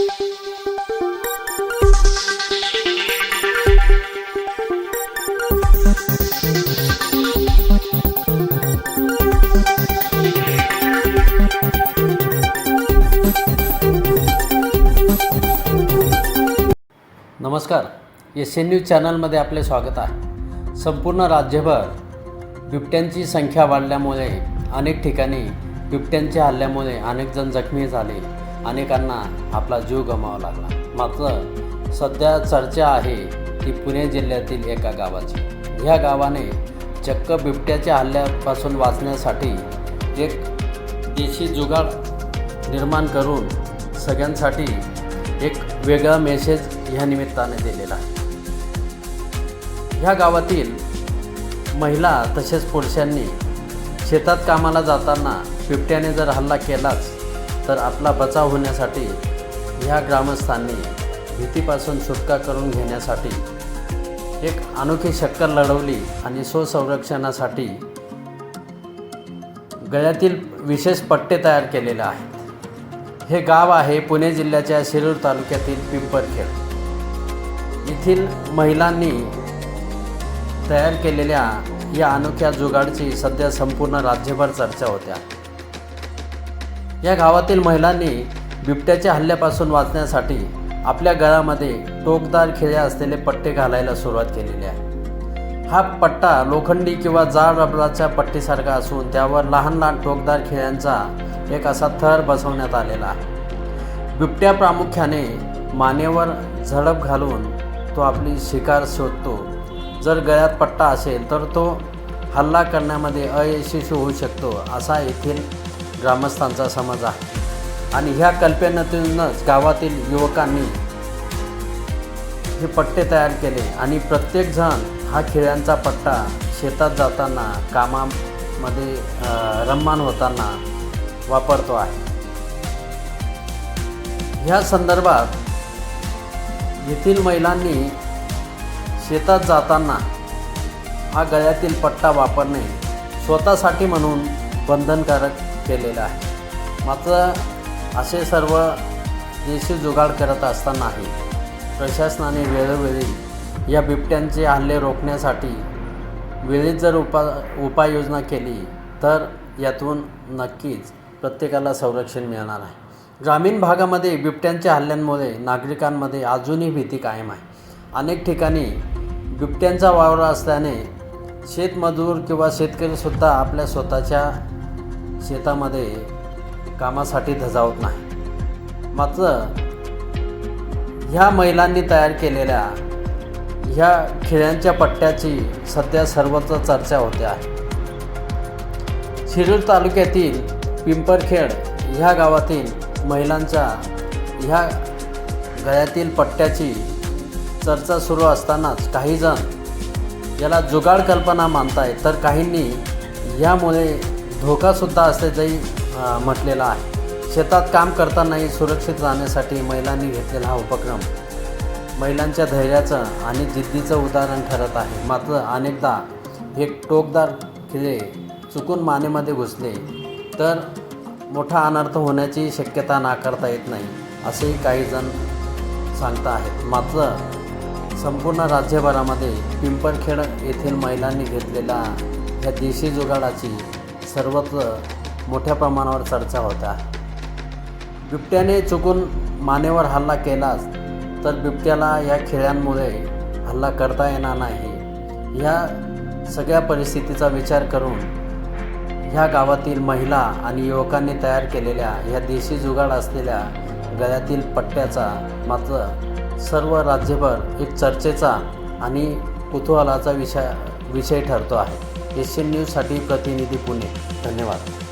नमस्कार. S N news चॅनलमध्ये आपले स्वागत आहे. संपूर्ण राज्यभर बिबट्यांची संख्या वाढल्यामुळे अनेक ठिकाणी बिबट्यांच्या हल्ल्यामुळे अनेक जण जखमी झाले. अनेकांना आपला जीव गमावा लागला. मात्र सध्या चर्चा आहे ती पुणे जिल्ह्यातील एका गावाची. ह्या गावाने चक्क बिबट्याच्या हल्ल्यापासून वाचण्यासाठी एक देशी जुगाड निर्माण करून सगळ्यांसाठी एक वेगळा मेसेज ह्या निमित्ताने दिलेला आहे. ह्या गावातील महिला तसेच पुरुषांनी शेतात कामाला जाताना बिबट्याने जर हल्ला केलाच तर आपला बचाव होण्यासाठी ह्या ग्रामस्थांनी भीतीपासून सुटका करून घेण्यासाठी एक अनोखी शक्कर लढवली आणि स्वसंरक्षणासाठी गळ्यातील विशेष पट्टे तयार केलेले आहेत. हे गाव आहे पुणे जिल्ह्याच्या शिरूर तालुक्यातील पिंपरखेड. येथील महिलांनी तयार केलेल्या या अनोख्या जुगाडची सध्या संपूर्ण राज्यभर चर्चा होत्या या गावातील महिलांनी बिबट्याच्या हल्ल्यापासून वाचण्यासाठी आपल्या गळामध्ये टोकदार खिळे असलेले पट्टे घालायला सुरुवात केलेली आहे. हा पट्टा लोखंडी किंवा जाड रबराच्या पट्टीसारखा असून त्यावर लहान लहान टोकदार खिळ्यांचा एक असा थर बसवण्यात आलेला आहे. बिबट्या प्रामुख्याने मानेवर झडप घालून तो आपली शिकार शोधतो. जर गळ्यात पट्टा असेल तर तो हल्ला करण्यामध्ये अयशस्वी होऊ शकतो असा येथील ग्रामस्थांचा समज आहे. आणि ह्या कल्पनेतूनच गावातील युवकांनी हे पट्टे तयार केले. आणि प्रत्येकजण हा खेळ्यांचा पट्टा शेतात जाताना कामामध्ये रममान होताना वापरतो आहे. ह्या संदर्भात येथील महिलांनी शेतात जाताना हा गळ्यातील पट्टा वापरणे स्वतःसाठी म्हणून बंधनकारक केलेलं आहे. मात्र असे सर्व देशी जुगाड करत असतानाही प्रशासनाने वेळोवेळी या बिबट्यांचे हल्ले रोखण्यासाठी वेळीच जर उपा उपाययोजना केली तर यातून नक्कीच प्रत्येकाला संरक्षण मिळणार आहे. ग्रामीण भागामध्ये बिबट्यांच्या हल्ल्यांमुळे नागरिकांमध्ये अजूनही भीती कायम आहे. अनेक ठिकाणी बिबट्यांचा वावर असल्याने शेतमजूर किंवा शेतकरीसुद्धा आपल्या स्वतःच्या शेतामध्ये कामासाठी धजावत नाही. मात्र ह्या महिलांनी तयार केलेल्या ह्या खिळ्यांच्या पट्ट्याची सध्या सर्वत्र चर्चा होते आहे. शिरूर तालुक्यातील पिंपरखेड ह्या गावातील महिलांच्या ह्या गळ्यातील पट्ट्याची चर्चा सुरू असतानाच काहीजण याला जुगाड कल्पना मानताय तर काहींनी यामुळे धोकासुद्धा असल्याचंही म्हटलेला म्हटलेलं आहे. शेतात काम करतानाही सुरक्षित राहण्यासाठी महिलांनी घेतलेला हा उपक्रम महिलांच्या धैर्याचं आणि जिद्दीचं उदाहरण ठरत आहे. मात्र अनेकदा हे टोकदार खिळे चुकून मानेमध्ये घुसले तर मोठा अनर्थ होण्याची शक्यता नाकारता येत नाही असेही काही जण सांगता आहेत. मात्र संपूर्ण राज्यभरामध्ये पिंपरखेड येथील महिलांनी घेतलेला या देशी जुगाडाची सर्वत्र मोठ्या प्रमाणावर चर्चा होत्या. बिबट्याने चुकून मानेवर हल्ला केलाच तर बिबट्याला या खेळ्यांमुळे हल्ला करता येणार नाही. या सगळ्या परिस्थितीचा विचार करून ह्या गावातील महिला आणि युवकांनी तयार केलेल्या ह्या देशी जुगाड असलेल्या गळ्यातील पट्ट्याचा मात्र सर्व राज्यभर एक चर्चेचा आणि कुतूहलाचा विषय विषय ठरतो आहे. एशियन न्यूजसाठी प्रतिनिधी पुणे. धन्यवाद.